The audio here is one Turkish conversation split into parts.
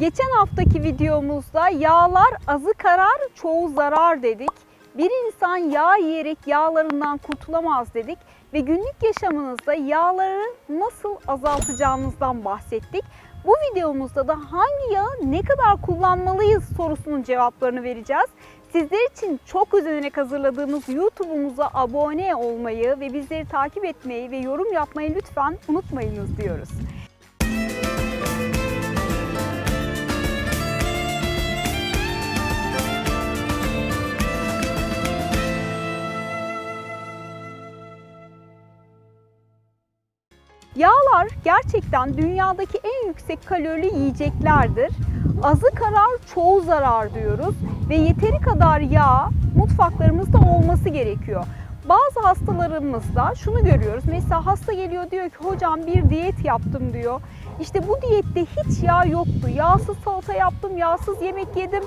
Geçen haftaki videomuzda yağlar azı karar, çoğu zarar dedik. Bir insan yağ yiyerek yağlarından kurtulamaz dedik ve günlük yaşamınızda yağları nasıl azaltacağınızdan bahsettik. Bu videomuzda da hangi yağı ne kadar kullanmalıyız sorusunun cevaplarını vereceğiz. Sizler için çok özenerek hazırladığımız YouTube'umuza abone olmayı ve bizleri takip etmeyi ve yorum yapmayı lütfen unutmayınız diyoruz. Yağlar gerçekten dünyadaki en yüksek kalorili yiyeceklerdir. Azı karar, çoğu zarar diyoruz ve yeteri kadar yağ mutfaklarımızda olması gerekiyor. Bazı hastalarımızda şunu görüyoruz. Mesela hasta geliyor diyor ki hocam bir diyet yaptım diyor. İşte bu diyette hiç yağ yoktu. Yağsız salata yaptım, yağsız yemek yedim.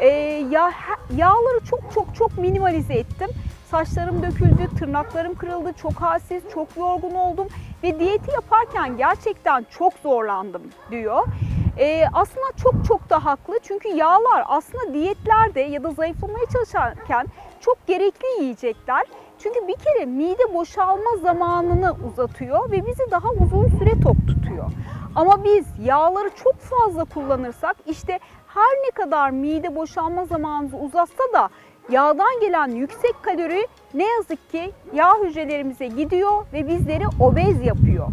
Ee, yağ, yağları çok çok çok minimalize ettim. Saçlarım döküldü, tırnaklarım kırıldı, çok halsiz, çok yorgun oldum ve diyeti yaparken gerçekten çok zorlandım diyor. Ee, aslında çok çok da haklı çünkü yağlar aslında diyetlerde ya da zayıflamaya çalışırken çok gerekli yiyecekler. Çünkü bir kere mide boşalma zamanını uzatıyor ve bizi daha uzun süre tok tutuyor. Ama biz yağları çok fazla kullanırsak işte her ne kadar mide boşalma zamanımızı uzatsa da yağdan gelen yüksek kalori ne yazık ki yağ hücrelerimize gidiyor ve bizleri obez yapıyor.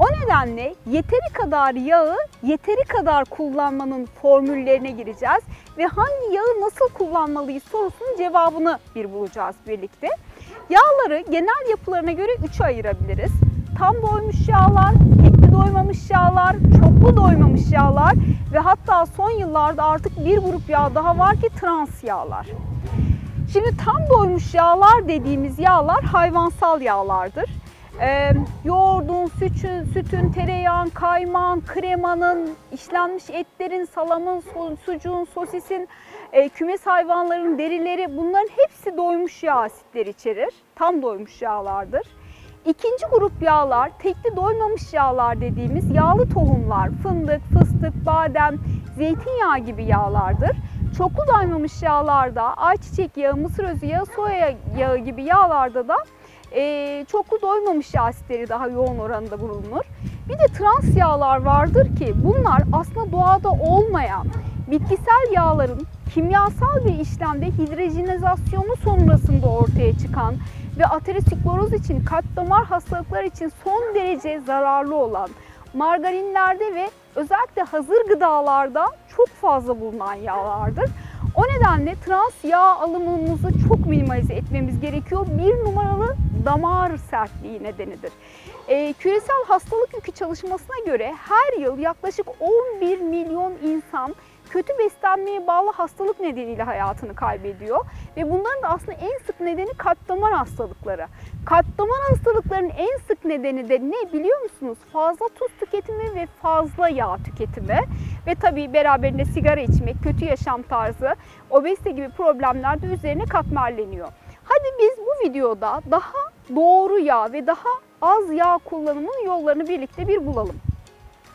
O nedenle yeteri kadar yağı yeteri kadar kullanmanın formüllerine gireceğiz ve hangi yağı nasıl kullanmalıyız sorusunun cevabını bir bulacağız birlikte. Yağları genel yapılarına göre üçe ayırabiliriz. Tam doymuş yağlar, tekli doymamış yağlar, çoklu doymamış yağlar ve hatta son yıllarda artık bir grup yağ daha var ki trans yağlar. Şimdi tam doymuş yağlar dediğimiz yağlar hayvansal yağlardır. Ee, yoğurdun, sütün, sütün, tereyağın, kaymağın, kremanın, işlenmiş etlerin, salamın, su- sucuğun, sosisin, e, kümes hayvanların derileri bunların hepsi doymuş yağ asitleri içerir. Tam doymuş yağlardır. İkinci grup yağlar, tekli doymamış yağlar dediğimiz yağlı tohumlar, fındık, fıstık, badem, zeytinyağı gibi yağlardır. Çoklu doymamış yağlarda ayçiçek yağı, mısır özü yağı, soya yağı gibi yağlarda da e, çoklu doymamış yağ asitleri daha yoğun oranda bulunur. Bir de trans yağlar vardır ki bunlar aslında doğada olmayan bitkisel yağların kimyasal bir işlemde hidrojenizasyonu sonrasında ortaya çıkan ve ateroskleroz için kalp damar hastalıkları için son derece zararlı olan margarinlerde ve özellikle hazır gıdalarda çok fazla bulunan yağlardır. O nedenle trans yağ alımımızı çok minimalize etmemiz gerekiyor. Bir numaralı damar sertliği nedenidir. Ee, küresel hastalık yükü çalışmasına göre her yıl yaklaşık 11 milyon insan kötü beslenmeye bağlı hastalık nedeniyle hayatını kaybediyor. Ve bunların da aslında en sık nedeni kalp damar hastalıkları. Kalp damar hastalıklarının en sık nedeni de ne biliyor musunuz? Fazla tuz tüketimi ve fazla yağ tüketimi. Ve tabii beraberinde sigara içmek, kötü yaşam tarzı, obezite gibi problemler de üzerine katmerleniyor. Hadi biz bu videoda daha doğru yağ ve daha az yağ kullanımının yollarını birlikte bir bulalım.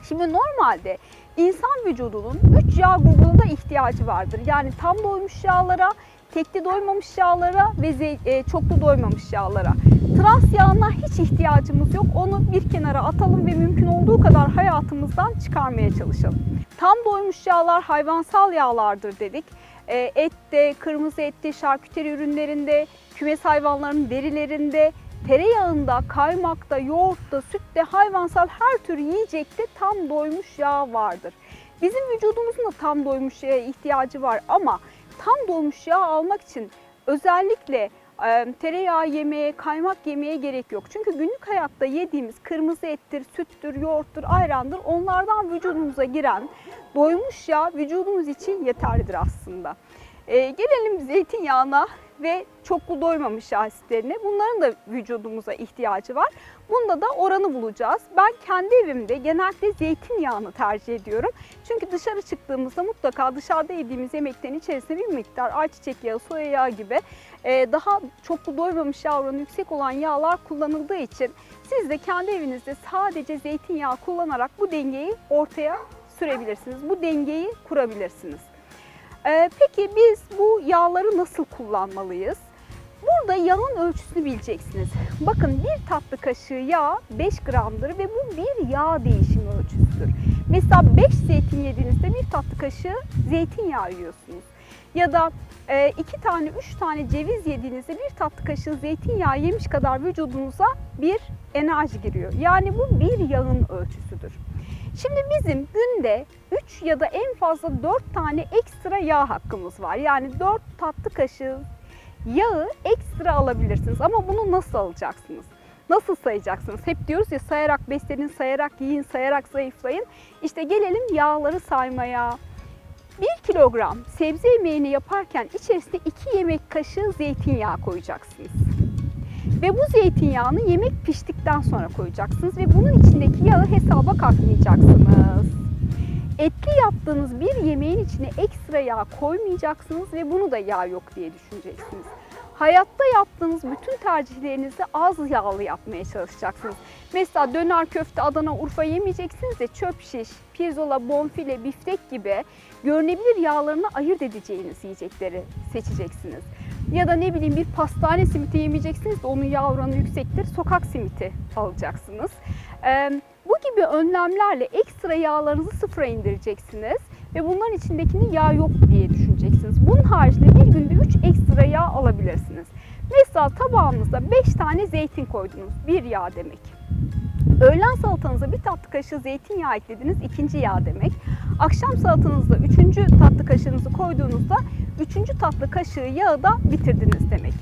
Şimdi normalde insan vücudunun 3 yağ grubuna ihtiyacı vardır. Yani tam doymuş yağlara, tekli doymamış yağlara ve e, çoklu doymamış yağlara. Trans yağına hiç ihtiyacımız yok. Onu bir kenara atalım ve mümkün olduğu kadar hayatımızdan çıkarmaya çalışalım. Tam doymuş yağlar hayvansal yağlardır dedik. E, ette, kırmızı ette, şarküteri ürünlerinde, kümes hayvanlarının derilerinde, tereyağında, kaymakta, yoğurtta, sütte, hayvansal her tür yiyecekte tam doymuş yağ vardır. Bizim vücudumuzun da tam doymuş yağa ihtiyacı var ama tam doymuş yağ almak için özellikle tereyağı yemeye, kaymak yemeye gerek yok. Çünkü günlük hayatta yediğimiz kırmızı ettir, süttür, yoğurttur, ayrandır onlardan vücudumuza giren doymuş yağ vücudumuz için yeterlidir aslında. E, gelelim zeytinyağına ve çoklu doymamış yağ asitlerine. Bunların da vücudumuza ihtiyacı var. Bunda da oranı bulacağız. Ben kendi evimde genellikle zeytinyağını tercih ediyorum. Çünkü dışarı çıktığımızda mutlaka dışarıda yediğimiz yemeklerin içerisinde bir miktar ayçiçek yağı, soya yağı gibi e, daha çoklu doymamış yağ oranı yüksek olan yağlar kullanıldığı için siz de kendi evinizde sadece zeytinyağı kullanarak bu dengeyi ortaya sürebilirsiniz. Bu dengeyi kurabilirsiniz. Ee, peki biz bu yağları nasıl kullanmalıyız? Burada yağın ölçüsünü bileceksiniz. Bakın bir tatlı kaşığı yağ 5 gramdır ve bu bir yağ değişimi ölçüsüdür. Mesela 5 zeytin yediğinizde bir tatlı kaşığı zeytinyağı yiyorsunuz. Ya da e, iki tane, üç tane ceviz yediğinizde bir tatlı kaşığı zeytinyağı yemiş kadar vücudunuza bir enerji giriyor. Yani bu bir yağın ölçüsüdür. Şimdi bizim günde 3 ya da en fazla 4 tane ekstra yağ hakkımız var. Yani 4 tatlı kaşığı yağı ekstra alabilirsiniz. Ama bunu nasıl alacaksınız? Nasıl sayacaksınız? Hep diyoruz ya sayarak beslenin, sayarak yiyin, sayarak zayıflayın. İşte gelelim yağları saymaya. 1 kilogram sebze yemeğini yaparken içerisine 2 yemek kaşığı zeytinyağı koyacaksınız. Ve bu zeytinyağını yemek piştikten sonra koyacaksınız ve bunun içindeki yağı hesaba katmayacaksınız. Etli yaptığınız bir yemeğin içine ekstra yağ koymayacaksınız ve bunu da yağ yok diye düşüneceksiniz. Hayatta yaptığınız bütün tercihlerinizi az yağlı yapmaya çalışacaksınız. Mesela döner, köfte, Adana, Urfa yemeyeceksiniz de çöp şiş, pirzola, bonfile, biftek gibi görünebilir yağlarını ayırt edeceğiniz yiyecekleri seçeceksiniz. Ya da ne bileyim bir pastane simiti yemeyeceksiniz de onun yağ oranı yüksektir. Sokak simiti alacaksınız. Ee, bu gibi önlemlerle ekstra yağlarınızı sıfıra indireceksiniz ve bunların içindekini yağ yok diye düşüneceksiniz. Bunun haricinde bir günde 3 ekstra yağ alabilirsiniz. Mesela tabağınızda 5 tane zeytin koydunuz. Bir yağ demek. Öğlen salatanıza bir tatlı kaşığı zeytinyağı eklediniz. ikinci yağ demek. Akşam salatanızda üçüncü tatlı kaşığınızı koyduğunuzda üçüncü tatlı kaşığı yağı da bitirdiniz demek.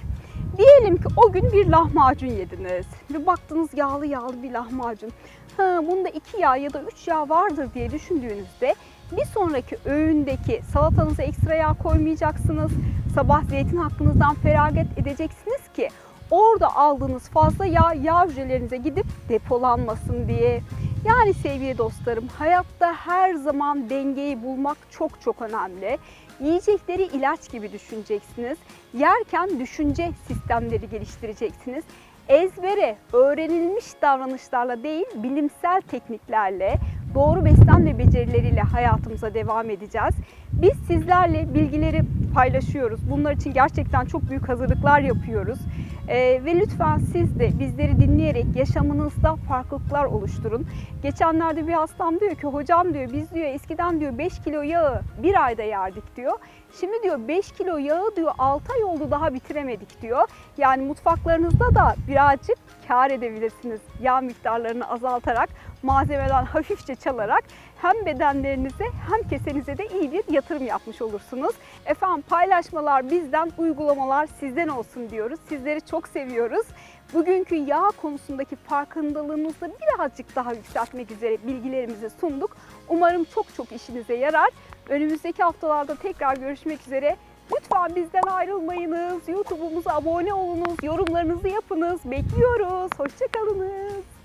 Diyelim ki o gün bir lahmacun yediniz ve baktınız yağlı yağlı bir lahmacun. Ha, bunda iki yağ ya da üç yağ vardır diye düşündüğünüzde bir sonraki öğündeki salatanıza ekstra yağ koymayacaksınız. Sabah zeytin hakkınızdan feragat edeceksiniz ki orada aldığınız fazla yağ yağ hücrelerinize gidip depolanmasın diye. Yani sevgili dostlarım hayatta her zaman dengeyi bulmak çok çok önemli. Yiyecekleri ilaç gibi düşüneceksiniz. Yerken düşünce sistemleri geliştireceksiniz. Ezbere, öğrenilmiş davranışlarla değil, bilimsel tekniklerle, doğru beslenme becerileriyle hayatımıza devam edeceğiz. Biz sizlerle bilgileri paylaşıyoruz. Bunlar için gerçekten çok büyük hazırlıklar yapıyoruz. Ee, ve lütfen siz de bizleri dinleyerek yaşamınızda farklılıklar oluşturun. Geçenlerde bir hastam diyor ki hocam diyor biz diyor eskiden diyor 5 kilo yağı bir ayda yerdik diyor. Şimdi diyor 5 kilo yağı diyor 6 ay oldu daha bitiremedik diyor. Yani mutfaklarınızda da birazcık kar edebilirsiniz. Yağ miktarlarını azaltarak, malzemeden hafifçe çalarak hem bedenlerinize hem kesenize de iyi bir yatırım yapmış olursunuz. Efendim paylaşmalar bizden, uygulamalar sizden olsun diyoruz. Sizleri çok seviyoruz. Bugünkü yağ konusundaki farkındalığımızı birazcık daha yükseltmek üzere bilgilerimizi sunduk. Umarım çok çok işinize yarar. Önümüzdeki haftalarda tekrar görüşmek üzere. Lütfen bizden ayrılmayınız. YouTube'umuza abone olunuz. Yorumlarınızı yapınız. Bekliyoruz. Hoşçakalınız.